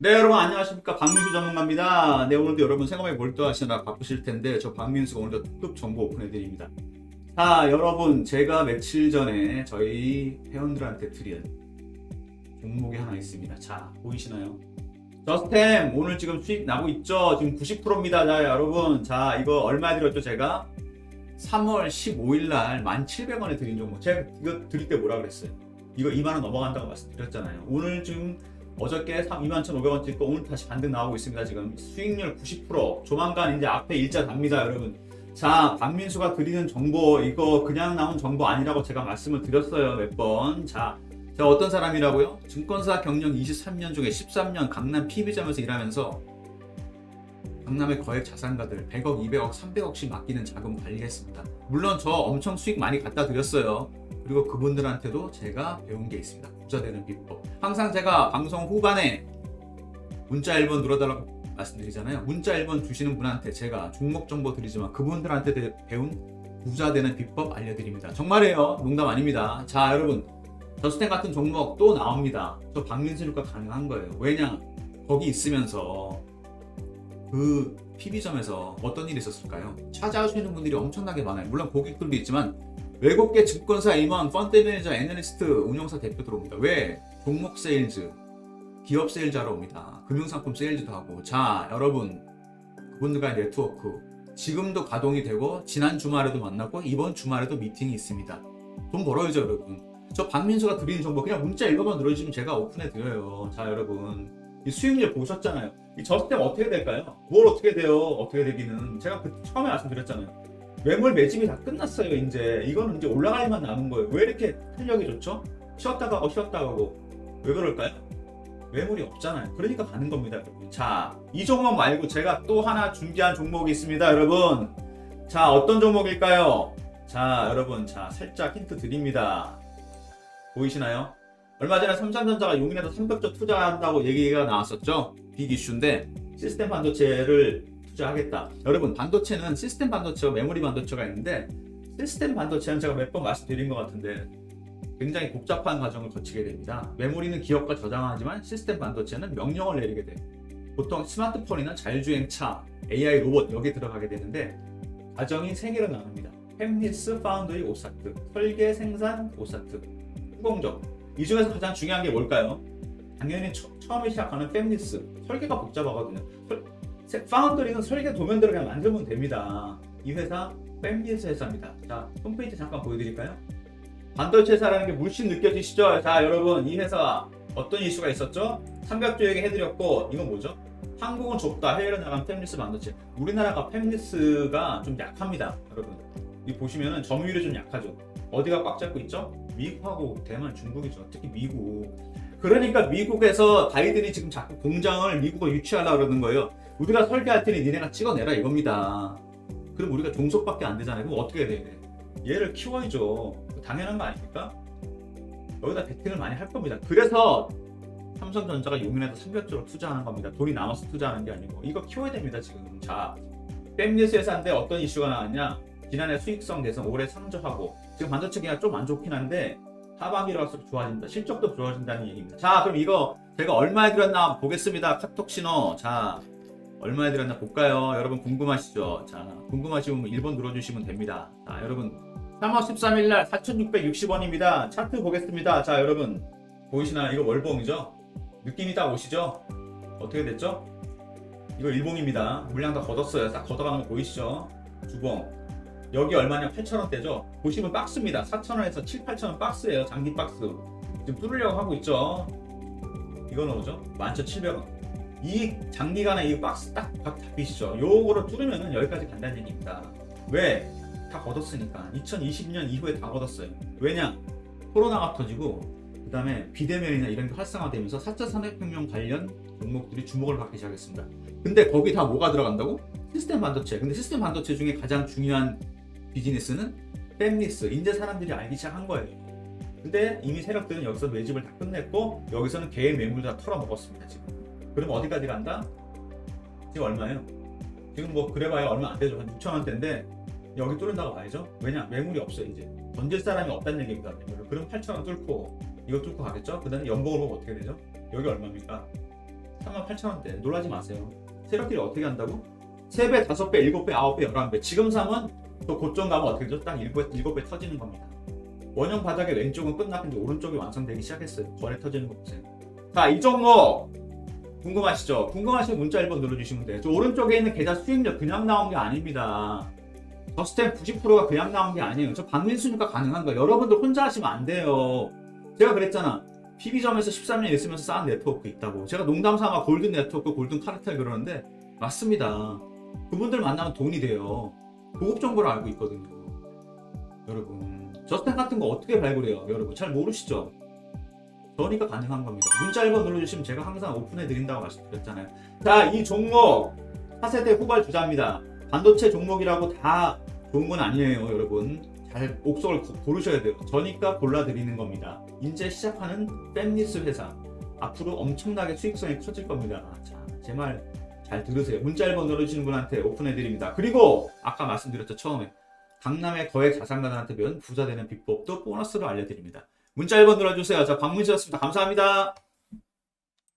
네 여러분 안녕하십니까 박민수 전문가입니다. 네 오늘도 여러분 생업에 몰두하시느라 바쁘실 텐데 저 박민수가 오늘도 특급 정보 오픈해 드립니다. 자 여러분 제가 며칠 전에 저희 회원들한테 드린 종목이 하나 있습니다. 자 보이시나요? 저스템 오늘 지금 수익 나고 있죠? 지금 90%입니다. 자 여러분 자 이거 얼마 드렸죠 제가? 3월 15일 날 1,700원에 드린 종목 제가 이거 드릴 때 뭐라 그랬어요? 이거 2만원 넘어간다고 말씀드렸잖아요. 오늘 지금 어저께 21,500원 찍고 오늘 다시 반등 나오고 있습니다. 지금 수익률 90% 조만간 이제 앞에 일자 답니다, 여러분. 자, 박민수가 드리는 정보 이거 그냥 나온 정보 아니라고 제가 말씀을 드렸어요, 몇 번. 자, 제가 어떤 사람이라고요? 증권사 경력 23년 중에 13년 강남 PB점에서 일하면서 강남의 거액 자산가들 100억, 200억, 300억씩 맡기는 자금 관리했습니다. 물론 저 엄청 수익 많이 갖다 드렸어요. 그리고 그분들한테도 제가 배운 게 있습니다. 부자 되는 비법. 항상 제가 방송 후반에 문자 1번 눌러달라고 말씀드리잖아요. 문자 1번 주시는 분한테 제가 종목 정보 드리지만 그분들한테 대- 배운 부자 되는 비법 알려드립니다. 정말이에요. 농담 아닙니다. 자, 여러분. 저스텐 같은 종목 또 나옵니다. 저 박민수니까 가능한 거예요. 왜냐? 거기 있으면서 그 PB점에서 어떤 일이 있었을까요? 찾아오시는 분들이 엄청나게 많아요. 물론 고객들도 있지만 외국계 증권사 임원, 펀드 매니저, 애널리스트, 운용사 대표 들어옵니다. 왜? 종목 세일즈, 기업 세일즈 하러 옵니다. 금융상품 세일즈도 하고. 자, 여러분. 그분들과의 네트워크. 지금도 가동이 되고, 지난 주말에도 만났고, 이번 주말에도 미팅이 있습니다. 돈 벌어야죠, 여러분. 저 박민수가 드리는 정보 그냥 문자 읽어만 들어주시면 제가 오픈해 드려요. 자, 여러분. 이 수익률 보셨잖아요. 이 저스템 어떻게 될까요? 뭘 어떻게 돼요? 어떻게 되기는. 제가 그 처음에 말씀드렸잖아요. 매물 매집이 다 끝났어요 이제 이거는 이제 올라갈 일만 남은 거예요 왜 이렇게 탄력이 좋죠? 쉬었다 가고 쉬었다 가고 왜 그럴까요? 매물이 없잖아요 그러니까 가는 겁니다 여러분 자이 종목 말고 제가 또 하나 준비한 종목이 있습니다 여러분 자 어떤 종목일까요? 자 여러분 자 살짝 힌트 드립니다 보이시나요? 얼마 전에 삼성전자가 용인에서 300조 투자한다고 얘기가 나왔었죠 빅 이슈인데 시스템 반도체를 투자하겠다. 여러분 반도체는 시스템 반도체와 메모리 반도체가 있는데 시스템 반도체는 제가 몇 번 말씀드린 것 같은데 굉장히 복잡한 과정을 거치게 됩니다. 메모리는 기업과 저장하지만 시스템 반도체는 명령을 내리게 돼요. 보통 스마트폰이나 자율주행차, AI 로봇 여기 들어가게 되는데 과정이 세 개로 나눕니다. 팹리스, 파운드리, 오사트, 설계, 생산, 오사트, 후공정. 이 중에서 가장 중요한 게 뭘까요? 당연히 처, 처음에 시작하는 팹리스, 설계가 복잡하거든요. 설- 세- 파운드리는 설계 도면들을 그냥 만들면 됩니다. 이 회사 팹리스 회사입니다. 자, 홈페이지 잠깐 보여드릴까요? 반도체 회사라는 게 물씬 느껴지시죠? 자, 여러분 이 회사 어떤 이슈가 있었죠? 삼각조 얘기 해드렸고 이건 뭐죠? 한국은 좁다 해외로 나간 팹리스 반도체. 우리나라가 팹리스가 좀 약합니다, 여러분. 이 보시면은 점유율이 좀 약하죠. 어디가 꽉 잡고 있죠? 미국하고 대만, 중국이죠. 특히 미국. 그러니까 미국에서 다이들이 지금 자꾸 공장을 미국으로 유치하려고 그러는 거예요. 우리가 설계할 테니 니네가 찍어내라 이겁니다. 그럼 우리가 종속밖에 안 되잖아요. 그럼 어떻게 해야 돼? 얘를 키워야죠. 당연한 거 아닙니까? 여기다 베팅을 많이 할 겁니다. 그래서 삼성전자가 용인에서 300조로 투자하는 겁니다. 돈이 남아서 투자하는 게 아니고 이거 키워야 됩니다 지금. 자, 뺨뉴스 회사인데 어떤 이슈가 나왔냐? 지난해 수익성 개선 올해 상저하고 지금 반도체 기가 좀 안 좋긴 한데 하반기로 갈수록 좋아진다. 실적도 좋아진다는 얘기입니다. 자, 그럼 이거 제가 얼마에 들었나 보겠습니다. 카톡 신호. 자, 얼마에 들었나 볼까요? 여러분 궁금하시죠? 자, 궁금하시면 1번 눌러주시면 됩니다. 자, 여러분 3월 13일 날 4,660원입니다. 차트 보겠습니다. 자, 여러분 보이시나요? 이거 월봉이죠? 느낌이 딱 오시죠? 어떻게 됐죠? 이거 일봉입니다. 물량 다 걷었어요. 딱 걷어가는 거 보이시죠? 주봉. 여기 얼마냐? 8,000원대죠? 보시면 박스입니다. 4,000원에서 7, 8,000원 박스예요. 장기 박스. 지금 뚫으려고 하고 있죠? 이거는 뭐죠? 11,700원. 이 장기간에 이 박스 딱 각 잡히시죠? 요거를 뚫으면은 여기까지 간다는 얘기입니다. 왜? 다 걷었으니까. 2020년 이후에 다 걷었어요. 왜냐? 코로나가 터지고 그 다음에 비대면이나 이런 게 활성화되면서 4차 산업혁명 관련 종목들이 주목을 받기 시작했습니다. 근데 거기 다 뭐가 들어간다고? 시스템 반도체. 근데 시스템 반도체 중에 가장 중요한 비즈니스는 팹리스. 이제 사람들이 알기 시작한 거예요. 근데 이미 세력들은 여기서 매집을 다 끝냈고 여기서는 개인 매물 다 털어먹었습니다 지금. 그럼 어디까지 간다? 지금 얼마예요? 지금 뭐 그래봐야 얼마 안 되죠. 한 6천 원대인데 여기 뚫는다고 봐야죠. 왜냐 매물이 없어요 이제. 던질 사람이 없다는 얘기입니다. 그럼 8천 원 뚫고 이거 뚫고 가겠죠? 그 다음에 연봉을 보면 어떻게 되죠? 여기 얼마입니까? 38,000원대. 놀라지 마세요. 세력들이 어떻게 한다고? 3배, 5배, 7배, 9배, 11배. 지금 사면 또 고점 가면 어떻게 되죠? 딱 7배, 7배 터지는 겁니다. 원형 바닥의 왼쪽은 이제 오른쪽이 완성되기 시작했어요. 전에 터지는 거 보세요. 자, 이 종목 궁금하시죠? 궁금하시면 문자 1번 눌러주시면 돼요. 저 오른쪽에 있는 계좌 수익률 그냥 나온 게 아닙니다. 저스템 90%가 그냥 나온 게 아니에요. 저 박민수니까 가능한 거예요. 여러분들 혼자 하시면 안 돼요. 제가 그랬잖아. PB점에서 13년 있으면서 쌓은 네트워크 있다고. 제가 농담 삼아 골든 네트워크, 골든 카르텔 그러는데 맞습니다. 그분들 만나면 돈이 돼요. 고급 정보를 알고 있거든요. 여러분, 저스템 같은 거 어떻게 발굴해요? 여러분 잘 모르시죠? 저니까 가능한 겁니다. 문자 1번 눌러주시면 제가 항상 오픈해 드린다고 말씀드렸잖아요. 자, 이 종목 차세대 후발 주자입니다. 반도체 종목이라고 다 좋은 건 아니에요, 여러분. 잘 옥석을 고- 고르셔야 돼요. 저니까 골라드리는 겁니다. 이제 시작하는 팬리스 회사. 앞으로 엄청나게 수익성이 커질 겁니다. 자, 제말 잘 들으세요. 문자 1번 눌러주시는 분한테 오픈해 드립니다. 그리고 아까 말씀드렸죠, 처음에. 강남의 거액 자산가들한테 배운 부자 되는 비법도 보너스로 알려드립니다. 문자 1번 눌러주세요. 자, 박문지였습니다. 감사합니다.